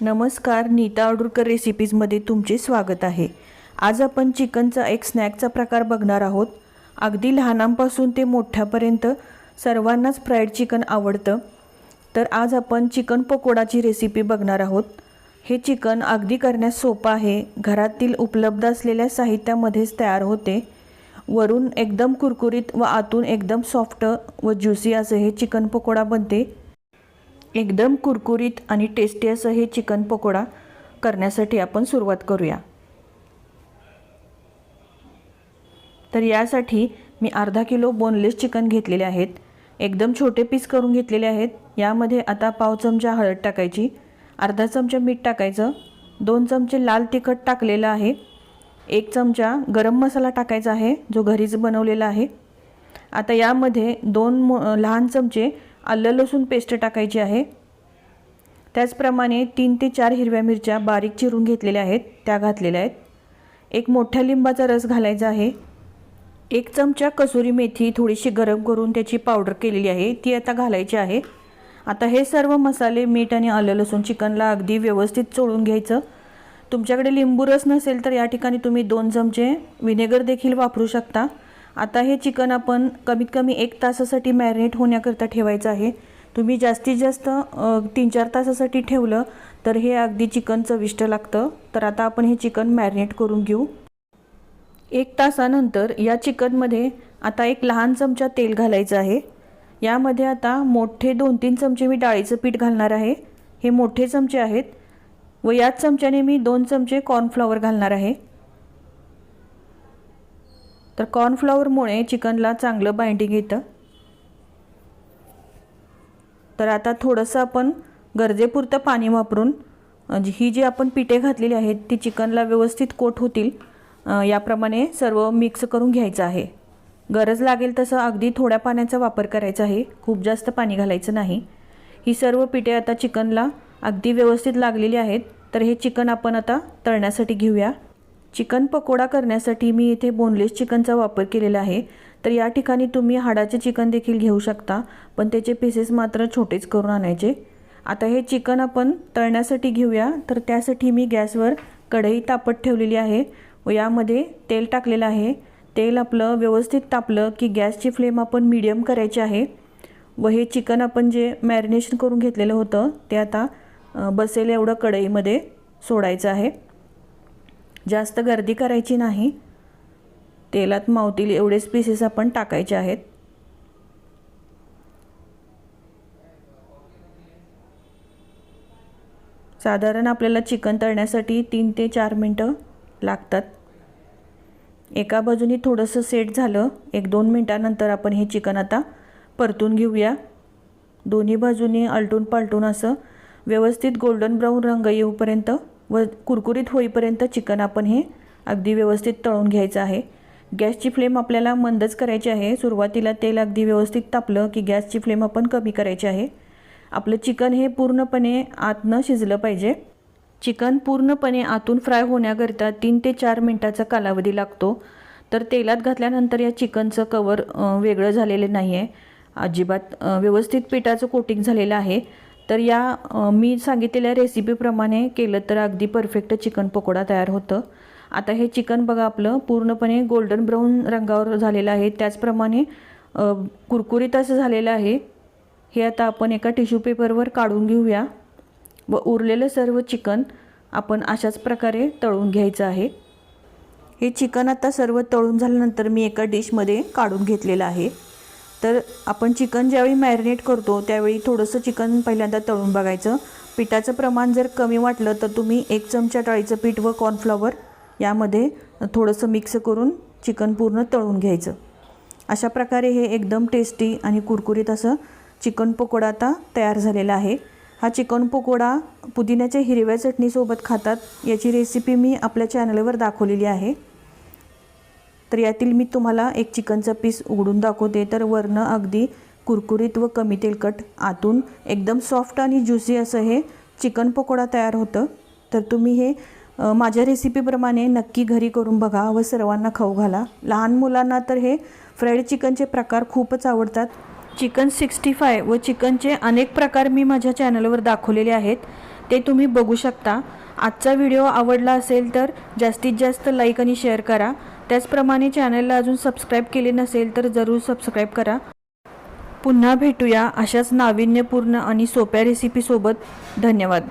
नमस्कार नीता अडुरकर रेसिपीजमध्ये तुमचे स्वागत आहे. आज आपण चिकनचा एक स्नॅकचा प्रकार बघणार आहोत. अगदी लहानांपासून ते मोठ्यापर्यंत सर्वांनाच फ्राईड चिकन आवडतं. तर आज आपण चिकन पकोडाची रेसिपी बघणार आहोत. हे चिकन अगदी करण्यास सोपं आहे. घरातील उपलब्ध असलेल्या साहित्यामध्येच तयार होते. वरून एकदम कुरकुरीत व आतून एकदम सॉफ्ट व ज्युसी असं हे चिकन पकोडा बनते. एकदम कुरकुरीत आणि टेस्टी असं हे चिकन पकोडा करण्यासाठी आपण सुरुवात करूया. तर यासाठी मी अर्धा किलो बोनलेस चिकन घेतलेले आहेत. एकदम छोटे पीस करून घेतलेले आहेत. यामध्ये आता पाव चमचा हळद टाकायची अर्धा चमचा मीठ टाकायचं दोन चमचे लाल तिखट टाकलेलं आहे एक चमचा गरम मसाला टाकायचा आहे जो घरीच बनवलेला आहे. आता यामध्ये दोन मो लहान चमचे आलं लसूण पेस्ट टाकायची आहे. त्याचप्रमाणे तीन ते चार हिरव्या मिरच्या बारीक चिरून घेतलेल्या आहेत त्या घातलेल्या आहेत. एक मोठ्या लिंबाचा रस घालायचा आहे. एक चमचा कसुरी मेथी थोडीशी गरम करून त्याची पावडर केलेली आहे ती आता घालायची आहे. आता हे सर्व मसाले मीठ आणि आलं लसूण चिकनला अगदी व्यवस्थित चोळून घ्यायचं. तुमच्याकडे लिंबू रस नसेल तर या ठिकाणी तुम्ही दोन चमचे व्हिनेगर देखील वापरू शकता. आता हे चिकन आपण कमीत कमी एक तासासाठी मॅरिनेट होण्याकरता ठेवायचं आहे. तुम्ही जास्तीत जास्त तीन चार तासासाठी ठेवलं तर हे अगदी चिकन चविष्ट लागतं. तर आता आपण हे चिकन मॅरिनेट करून घेऊ. एक तासानंतर या चिकनमध्ये आता एक लहान चमचा तेल घालायचं आहे. यामध्ये आता मोठे दोन तीन चमचे मी डाळीचं पीठ घालणार आहे. हे मोठे चमचे आहेत व याच चमच्याने मी दोन चमचे कॉर्नफ्लॉवर घालणार आहे. तर कॉर्नफ्लॉवरमुळे चिकनला चांगलं बाइंडिंग येतं. तर आता थोडंसं आपण गरजेपुरतं पाणी वापरून जी- ही जी आपण पिठे घातलेली आहेत ती चिकनला व्यवस्थित कोट होतील. याप्रमाणे सर्व मिक्स करून घ्यायचं आहे. गरज लागेल तसं अगदी थोड्या पाण्याचा वापर करायचा आहे. खूप जास्त पाणी घालायचं नाही. ही सर्व पिठे आता चिकनला अगदी व्यवस्थित लागलेली आहेत. तर हे चिकन आपण आता तळण्यासाठी घेऊया. चिकन पकोडा करण्यासाठी मी इथे बोनलेस चिकनचा वापर केलेला आहे. तर या ठिकाणी तुम्ही हाडाचे चिकन देखील घेऊ शकता पण त्याचे पीसेस मात्र छोटेच करून आणायचे. आता हे चिकन आपण तळण्यासाठी घेऊया. तर त्यासाठी मी गॅसवर कढई तापत ठेवलेली आहे व यामध्ये तेल टाकलेलं आहे. तेल आपलं व्यवस्थित तापलं की गॅसची फ्लेम आपण मीडियम करायची आहे व हे चिकन आपण जे मॅरिनेशन करून घेतलेलं होतं ते आता बसेल एवढं कढईमध्ये सोडायचं आहे. जास्त गर्दी करायची नाही. तेलात मावतील एवढेच पीसेस आपण टाकायचे आहेत. साधारण आपल्याला चिकन तळण्यासाठी तीन ते चार मिनटं लागतात. एका बाजूनी थोडंसं सेट झालं. एक दोन मिनटानंतर आपण हे चिकन आता परतून घेऊया. दोन्ही बाजूनी आलटून पालटून असं व्यवस्थित गोल्डन ब्राऊन रंग येऊपर्यंत व कुरकुरीत होईपर्यंत चिकन आपण हे अगदी व्यवस्थित तळून घ्यायचं आहे. गॅसची फ्लेम आपल्याला मंदच करायची आहे. सुरुवातीला तेल अगदी व्यवस्थित तापलं की गॅसची फ्लेम आपण कमी करायची आहे. आपलं चिकन हे पूर्णपणे आतनं शिजलं पाहिजे. चिकन पूर्णपणे आतून फ्राय होण्याकरिता तीन ते चार मिनटाचा कालावधी लागतो. तर तेलात घातल्यानंतर या चिकनचं कवर वेगळं झालेलं नाही आहे अजिबात व्यवस्थित पिठाचं कोटिंग झालेलं आहे. तर या मी सांगितलेल्या रेसिपीप्रमाणे केलं तर अगदी परफेक्ट चिकन पकोडा तयार होतं. आता हे चिकन बघा आपलं पूर्णपणे गोल्डन ब्राऊन रंगावर झालेलं आहे. त्याचप्रमाणे कुरकुरीत असं झालेलं आहे. हे आता आपण एका टिश्यू पेपरवर काढून घेऊया व उरलेलं सर्व चिकन आपण अशाच प्रकारे तळून घ्यायचं आहे. हे चिकन आता सर्व तळून झाल्यानंतर मी एका डिशमध्ये काढून घेतलेलं आहे. तर आपण चिकन ज्यावेळी मॅरिनेट करतो त्यावेळी थोडंसं चिकन पहिल्यांदा तळून बघायचं. पिठाचं प्रमाण जर कमी वाटलं तर तुम्ही एक चमचा डाळीचं पीठ व कॉर्नफ्लॉवर यामध्ये थोडंसं मिक्स करून चिकन पूर्ण तळून घ्यायचं. अशा प्रकारे हे एकदम टेस्टी आणि कुरकुरीत असं चिकन पकोडा आता तयार झालेला आहे. हा चिकन पकोडा पुदिन्याच्या हिरव्या चटणीसोबत खातात याची रेसिपी मी आपल्या चॅनलवर दाखवलेली आहे. तर यातील मी तुम्हाला एक चिकनचं पीस उघडून दाखवते. तर वरनं अगदी कुरकुरीत व कमी तेलकट आतून एकदम सॉफ्ट आणि ज्युसी असं हे चिकन पकोडा तयार होतं. तर तुम्ही हे माझ्या रेसिपीप्रमाणे नक्की घरी करून बघा व सर्वांना खाऊ घाला. लहान मुलांना तर हे फ्राईड चिकनचे प्रकार खूपच आवडतात. चिकन सिक्स्टी फाय व चिकनचे अनेक प्रकार मी माझ्या चॅनलवर दाखवलेले आहेत. ते तुम्ही बघू शकता. आजचा व्हिडिओ आवडला असेल तर जास्तीत जास्त लाईक आणि शेअर करा. त्याचप्रमाणे चॅनलला अजून सबस्क्राईब केले नसेल तर जरूर सबस्क्राईब करा. पुन्हा भेटूया अशाच नाविन्यपूर्ण आणि सोप्या रेसिपीसोबत धन्यवाद.